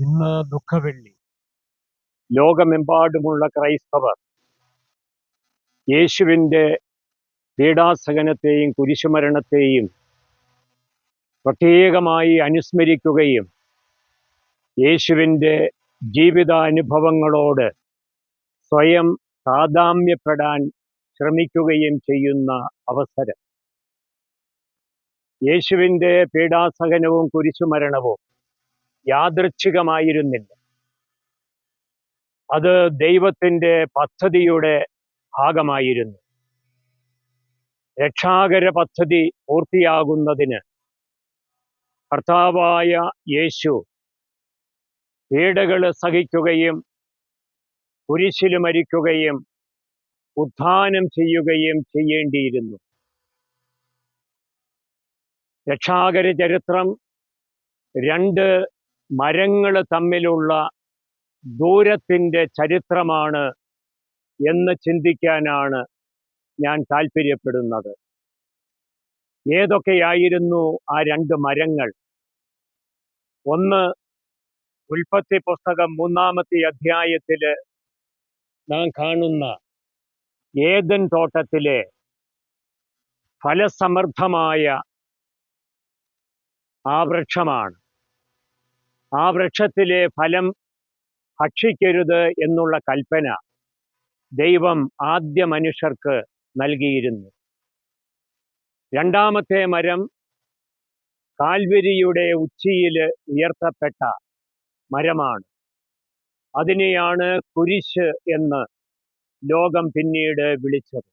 ഇന്ന് ദുഃഖവെള്ളി. ലോകമെമ്പാടുമുള്ള ക്രൈസ്തവർ യേശുവിന്റെ പീഡാസഹനത്തെയും കുരിശുമരണത്തെയും പ്രത്യേകമായി അനുസ്മരിക്കുകയും യേശുവിന്റെ ജീവിതാനുഭവങ്ങളോട് സ്വയം താതാമ്യപ്പെടാൻ ശ്രമിക്കുകയും ചെയ്യുന്ന അവസരം. യേശുവിന്റെ പീഡാസഹനവും കുരിശുമരണവും യാദൃച്ഛികമായിരുന്നില്ല. അത് ദൈവത്തിന്റെ പദ്ധതിയുടെ ഭാഗമായിരുന്നു. രക്ഷാകര പദ്ധതി പൂർത്തിയാകുന്നതിന് കർത്താവായ യേശു പീഡകൾ സഹിക്കുകയും കുരിശിൽ മരിക്കുകയും ഉദ്ധാനം ചെയ്യുകയും ചെയ്യേണ്ടിയിരുന്നു. രക്ഷാകര ചരിത്രം രണ്ട് മരങ്ങൾ തമ്മിലുള്ള ദൂരത്തിന്റെ ചരിത്രമാണ് എന്ന് ചിന്തിക്കാനാണ് ഞാൻ താല്പര്യപ്പെടുന്നത്. ഏതൊക്കെയായിരുന്നു ആ രണ്ട് മരങ്ങൾ? ഒന്ന് ഉൽപ്പത്തി പുസ്തകം മൂന്നാമത്തെ അധ്യായത്തിൽ നാം കാണുന്ന ഏതൻ തോട്ടത്തിലെ ഫലസമൃദ്ധമായ ആ വൃക്ഷമാണ്. ആ വൃക്ഷത്തിലെ ഫലം ഭക്ഷിക്കരുത് എന്നുള്ള കൽപ്പന ദൈവം ആദ്യ മനുഷ്യർക്ക് നൽകിയിരുന്നു. രണ്ടാമത്തെ മരം കാൽവരിയുടെ ഉച്ചിയിൽ ഉയർത്തപ്പെട്ട മരമാണ്. അതിനെയാണ് കുരിശ് എന്ന് ലോകം പിന്നീട് വിളിച്ചത്.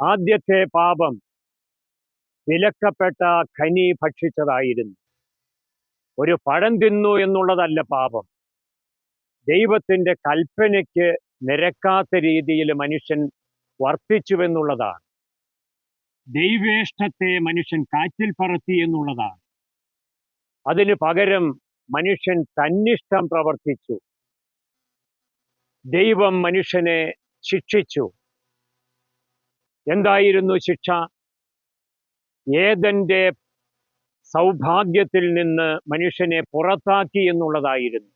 ആദ്യത്തെ പാപം വിലക്കപ്പെട്ട ഖനി ഭക്ഷിച്ചതായിരുന്നു. ഒരു പഴം തിന്നു എന്നുള്ളതല്ല പാപം. ദൈവത്തിന്റെ കൽപ്പനയ്ക്ക് നിരക്കാത്ത രീതിയിൽ മനുഷ്യൻ വർത്തിച്ചുവെന്നുള്ളതാണ് ദൈവേഷ്ടത്തെ മനുഷ്യൻ കാറ്റിൽ പറത്തി എന്നുള്ളതാണ്. അതിനു പകരം മനുഷ്യൻ തന്നിഷ്ടം പ്രവർത്തിച്ചു. ദൈവം മനുഷ്യനെ ശിക്ഷിച്ചു. എന്തായിരുന്നു ശിക്ഷ? ഏതന്റെ സൗഭാഗ്യത്തിൽ നിന്ന് മനുഷ്യനെ പുറത്താക്കി എന്നുള്ളതായിരുന്നു.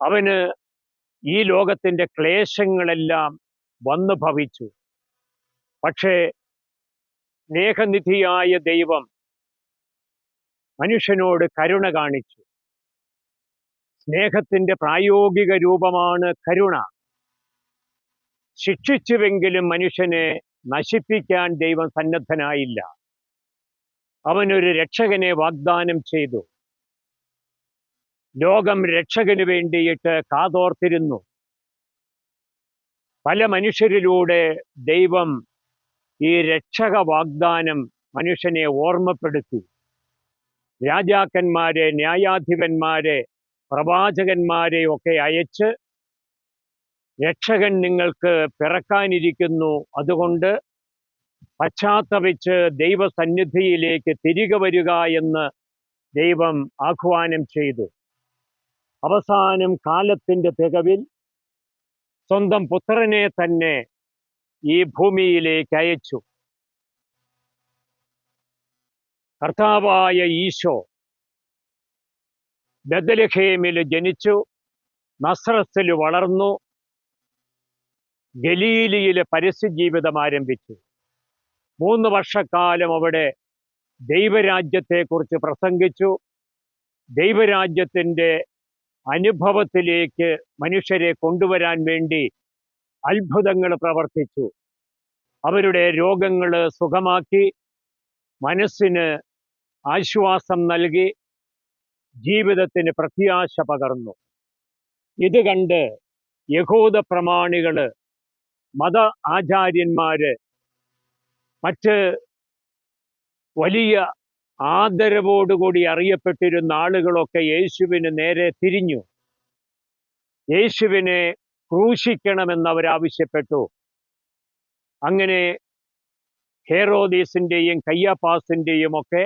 അവന് ഈ ലോകത്തിന്റെ ക്ലേശങ്ങളെല്ലാം വന്നു ഭവിച്ചു. പക്ഷേ സ്നേഹനിധിയായ ദൈവം മനുഷ്യനോട് കരുണ കാണിച്ചു. സ്നേഹത്തിന്റെ പ്രായോഗിക രൂപമാണ് കരുണ. ശിക്ഷിച്ചുവെങ്കിലും മനുഷ്യനെ നശിപ്പിക്കാൻ ദൈവം സന്നദ്ധനായില്ല. അവനൊരു രക്ഷകനെ വാഗ്ദാനം ചെയ്തു. ലോകം രക്ഷകന് വേണ്ടിയിട്ട് കാതോർത്തിരുന്നു. പല മനുഷ്യരിലൂടെ ദൈവം ഈ രക്ഷക വാഗ്ദാനം മനുഷ്യനെ ഓർമ്മപ്പെടുത്തി. രാജാക്കന്മാരെ ന്യായാധിപന്മാരെ പ്രവാചകന്മാരെ ഒക്കെ അയച്ച് രക്ഷകൻ നിങ്ങൾക്ക് പിറക്കാനിരിക്കുന്നു. അതുകൊണ്ട് പശ്ചാത്തപിച്ച് ദൈവസന്നിധിയിലേക്ക് തിരികെ വരിക എന്ന് ദൈവം ആഹ്വാനം ചെയ്തു. അവസാനം കാലത്തിന്റെ തികവിൽ സ്വന്തം പുത്രനെ തന്നെ ഈ ഭൂമിയിലേക്ക് അയച്ചു. കർത്താവായ ഈശോ ബദലഖേമിൽ ജനിച്ചു നസ്രത്തിൽ വളർന്നു ഗലീലിയിലെ പരസ്യജീവിതം ആരംഭിച്ചു. മൂന്ന് വർഷക്കാലം അവിടെ ദൈവരാജ്യത്തെക്കുറിച്ച് പ്രസംഗിച്ചു. ദൈവരാജ്യത്തിന്റെ അനുഭവത്തിലേക്ക് മനുഷ്യരെ കൊണ്ടുവരാൻ വേണ്ടി അത്ഭുതങ്ങൾ പ്രവർത്തിച്ചു. അവരുടെ രോഗങ്ങൾ സുഖമാക്കി. മനസ്സിന് ആശ്വാസം നൽകി. ജീവിതത്തിന് പ്രത്യാശ പകർന്നു. ഇത് കണ്ട് യഹൂദ പ്രമാണികൾ മത ആചാര്യന്മാര് മറ്റ് വലിയ ആദരവോടുകൂടി അറിയപ്പെട്ടിരുന്ന ആളുകളൊക്കെ യേശുവിന് നേരെ തിരിഞ്ഞു. യേശുവിനെ ക്രൂശിക്കണമെന്ന് അവരാവശ്യപ്പെട്ടു അങ്ങനെ ഹേറോദീസിന്റെയും കയ്യാപ്പാസിന്റെയും ഒക്കെ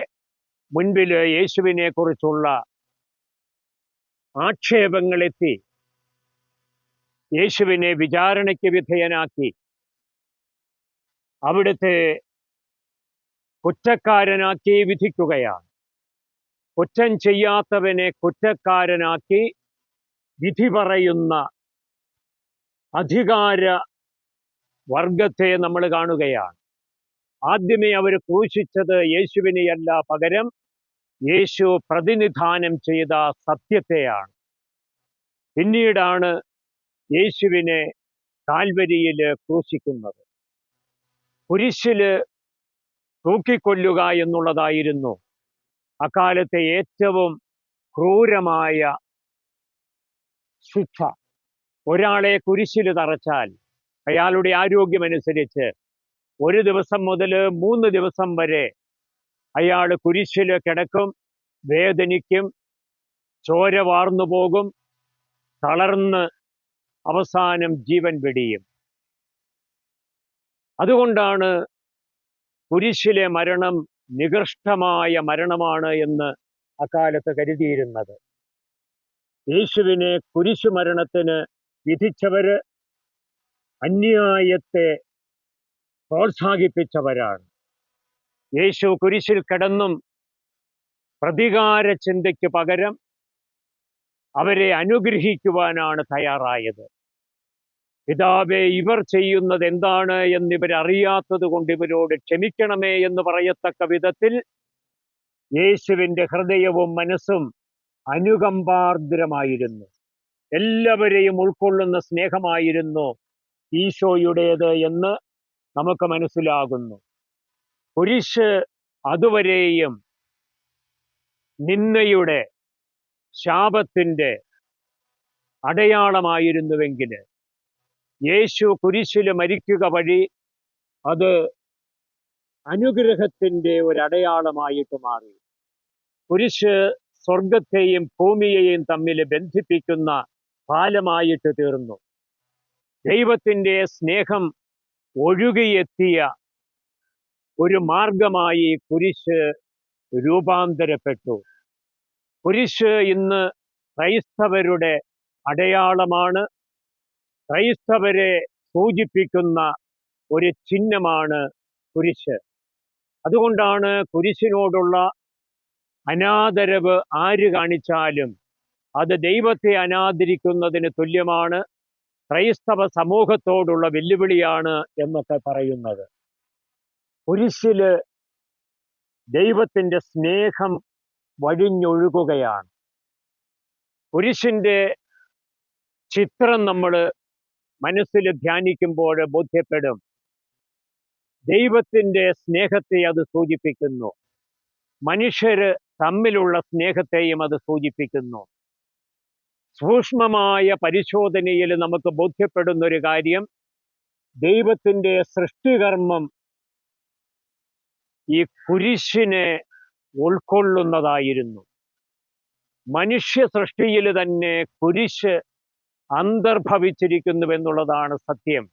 മുൻപിൽ യേശുവിനെ കുറിച്ചുള്ള ആക്ഷേപങ്ങളെത്തി. യേശുവിനെ വിചാരണയ്ക്ക് വിധേയനാക്കി. അവിടുത്തെ കുറ്റക്കാരനാക്കി വിധിക്കുകയാണ്. കുറ്റം ചെയ്യാത്തവനെ കുറ്റക്കാരനാക്കി വിധി പറയുന്ന അധികാര വർഗത്തെ നമ്മൾ കാണുകയാണ്. ആദ്യമേ അവർ ക്രൂശിച്ചത് യേശുവിനെയല്ല പകരം യേശു പ്രതിനിധാനം ചെയ്ത സത്യത്തെയാണ്. പിന്നീടാണ് യേശുവിനെ കാൽവരിയിൽ ക്രൂശിക്കുന്നത്. കുരിശിൽ തൂക്കിക്കൊല്ലുക എന്നുള്ളതായിരുന്നു. അക്കാലത്തെ ഏറ്റവും ക്രൂരമായ ശിക്ഷ. ഒരാളെ കുരിശിൽ തറച്ചാൽ അയാളുടെ ആരോഗ്യമനുസരിച്ച് ഒരു ദിവസം മുതൽ മൂന്ന് ദിവസം വരെ അയാൾ കുരിശിൽ കിടക്കും വേദനിക്കും ചോര വാർന്നു പോകും തളർന്ന് അവസാനം ജീവൻ വെടിയും. അതുകൊണ്ടാണ് കുരിശിലെ മരണം നികൃഷ്ടമായ മരണമാണ് എന്ന് അക്കാലത്ത് കരുതിയിരുന്നത്. യേശുവിനെ കുരിശു മരണത്തിന് വിധിച്ചവര് അന്യായത്തെ പ്രോത്സാഹിപ്പിച്ചവരാണ്. യേശു കുരിശിൽ കിടന്നും പ്രതികാര ചിന്തയ്ക്ക് പകരം അവരെ അനുഗ്രഹിക്കുവാനാണ് തയ്യാറായത്. പിതാവെ ഇവർ ചെയ്യുന്നത് എന്താണ് എന്നിവർ അറിയാത്തത് കൊണ്ട് ഇവരോട് ക്ഷമിക്കണമേ എന്ന് പറയത്തക്ക വിധത്തിൽ യേശുവിന്റെ ഹൃദയവും മനസ്സും അനുകമ്പാർദ്രമായിരുന്നു. എല്ലാവരെയും ഉൾക്കൊള്ളുന്ന സ്നേഹമായിരുന്നു ഈശോയുടേത് എന്ന് നമുക്ക് മനസ്സിലാകുന്നു. കുരിശ് അതുവരെയും നിന്നയുടെ ശാപത്തിന്റെ അടയാളമായിരുന്നുവെങ്കിൽ യേശു കുരിശിൽ മരിക്കുക വഴി അത് അനുഗ്രഹത്തിന്റെ ഒരു അടയാളമായിട്ട് മാറി. കുരിശ് സ്വർഗത്തെയും ഭൂമിയെയും തമ്മിൽ ബന്ധിപ്പിക്കുന്ന പാലമായിട്ട് തീർന്നു. ദൈവത്തിന്റെ സ്നേഹം ഒഴുകിയെത്തിയ ഒരു മാർഗമായി കുരിശ് രൂപാന്തരപ്പെട്ടു. കുരിശ് ഇന്ന് ക്രൈസ്തവരുടെ അടയാളമാണ്. ക്രൈസ്തവരെ സൂചിപ്പിക്കുന്ന ഒരു ചിഹ്നമാണ് കുരിശ്. അതുകൊണ്ടാണ് കുരിശിനോടുള്ള അനാദരവ് ആര് കാണിച്ചാലും അത് ദൈവത്തെ അനാദരിക്കുന്നതിന് തുല്യമാണ് ക്രൈസ്തവ സമൂഹത്തോടുള്ള വെല്ലുവിളിയാണ് എന്നൊക്കെ പറയുന്നത്. കുരിശിൽ ദൈവത്തിന്റെ സ്നേഹം വഴിഞ്ഞൊഴുകുകയാണ്. കുരിശിന്റെ ചിത്രം നമ്മൾ മനസ്സിൽ ധ്യാനിക്കുമ്പോൾ ബോധ്യപ്പെടും. ദൈവത്തിന്റെ സ്നേഹത്തെ അത് സൂചിപ്പിക്കുന്നു. മനുഷ്യർ തമ്മിലുള്ള സ്നേഹത്തെയും അത് സൂചിപ്പിക്കുന്നു. സൂക്ഷ്മമായ പരിശോധനയിൽ നമുക്ക് ബോധ്യപ്പെടുന്നൊരു കാര്യം ദൈവത്തിന്റെ സൃഷ്ടികർമ്മം ഈ കുരിശിനെ ഉൾക്കൊള്ളുന്നതായിരുന്നു. മനുഷ്യ സൃഷ്ടിയിൽ തന്നെ കുരിശ് അന്തർഭവിച്ചിരിക്കുന്നുവെന്നുള്ളതാണ് സത്യം.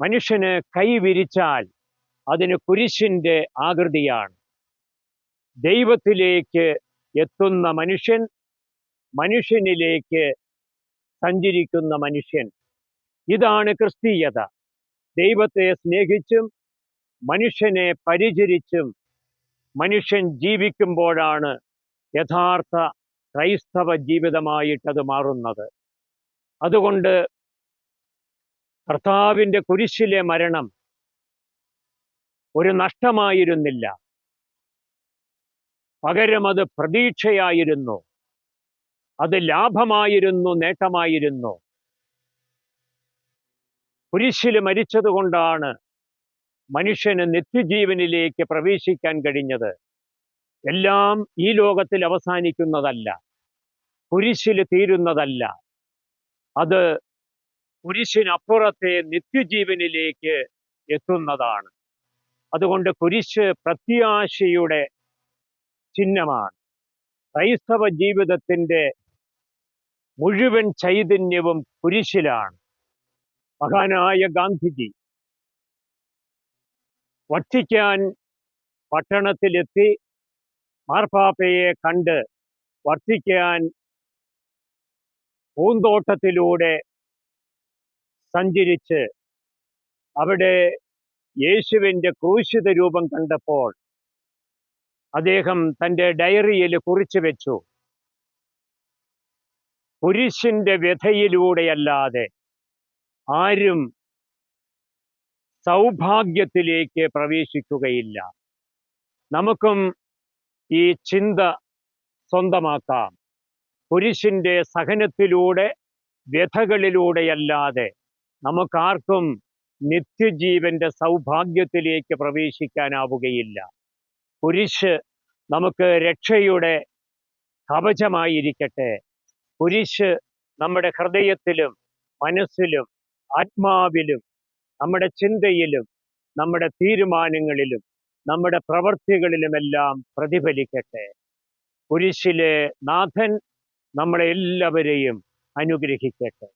മനുഷ്യന് കൈ വിരിച്ചാൽ അതിന് കുരിശിന്റെ ആകൃതിയാണ്. ദൈവത്തിലേക്ക് എത്തുന്ന മനുഷ്യൻ മനുഷ്യനിലേക്ക് സഞ്ചരിക്കുന്ന മനുഷ്യൻ. ഇതാണ് ക്രിസ്തീയത. ദൈവത്തെ സ്നേഹിച്ചും മനുഷ്യനെ പരിചരിച്ചും മനുഷ്യൻ ജീവിക്കുമ്പോഴാണ് യഥാർത്ഥ ക്രൈസ്തവ ജീവിതമായിട്ടത് മാറുന്നത്. അതുകൊണ്ട് കർത്താവിന്റെ കുരിശിലെ മരണം ഒരു നഷ്ടമായിരുന്നില്ല. പകരം അത് പ്രതീക്ഷയായിരുന്നു. അത് ലാഭമായിരുന്നു നേട്ടമായിരുന്നു. കുരിശിൽ മരിച്ചതുകൊണ്ടാണ് മനുഷ്യന് നിത്യജീവനിലേക്ക് പ്രവേശിക്കാൻ കഴിഞ്ഞത്. എല്ലാം ഈ ലോകത്തിൽ അവസാനിക്കുന്നതല്ല. കുരിശിൽ തീരുന്നതല്ല. അത് കുരിശിനപ്പുറത്തെ നിത്യജീവനിലേക്ക് എത്തുന്നതാണ്. അതുകൊണ്ട് കുരിശ് പ്രത്യാശയുടെ ചിഹ്നമാണ്. ക്രൈസ്തവ ജീവിതത്തിന്റെ മുഴുവൻ ചൈതന്യവും കുരിശിലാണ്. മഹാനായ ഗാന്ധിജി വട്ടിക്കാൻ പട്ടണത്തിലെത്തി മാർപ്പാപ്പയെ കണ്ട് വർത്തിക്കാൻ പൂന്തോട്ടത്തിലൂടെ സഞ്ചരിച്ച് അവിടെ യേശുവിന്റെ ക്രൂശിത രൂപം കണ്ടപ്പോൾ അദ്ദേഹം തന്റെ ഡയറിയിൽ കുറിച്ചു വെച്ചു. കുരിശിന്റെ വ്യഥയിലൂടെയല്ലാതെ ആരും സൗഭാഗ്യത്തിലേക്ക് പ്രവേശിക്കുകയില്ല. നമുക്കും ഈ ചിന്ത സ്വന്തമാക്കാം. കുരിശിന്റെ സഹനത്തിലൂടെ വ്യഥകളിലൂടെയല്ലാതെ നമുക്കാർക്കും നിത്യജീവന്റെ സൗഭാഗ്യത്തിലേക്ക് പ്രവേശിക്കാനാവുകയില്ല. കുരിശ് നമുക്ക് രക്ഷയുടെ കവചമായിരിക്കട്ടെ. കുരിശ് നമ്മുടെ ഹൃദയത്തിലും മനസ്സിലും ആത്മാവിലും നമ്മുടെ ചിന്തയിലും നമ്മുടെ തീരുമാനങ്ങളിലും നമ്മുടെ പ്രവൃത്തികളിലുമെല്ലാം പ്രതിഫലിക്കട്ടെ. കുരിശിലെ നാഥൻ നമ്മളെ എല്ലാവരെയും അനുഗ്രഹിക്കട്ടെ.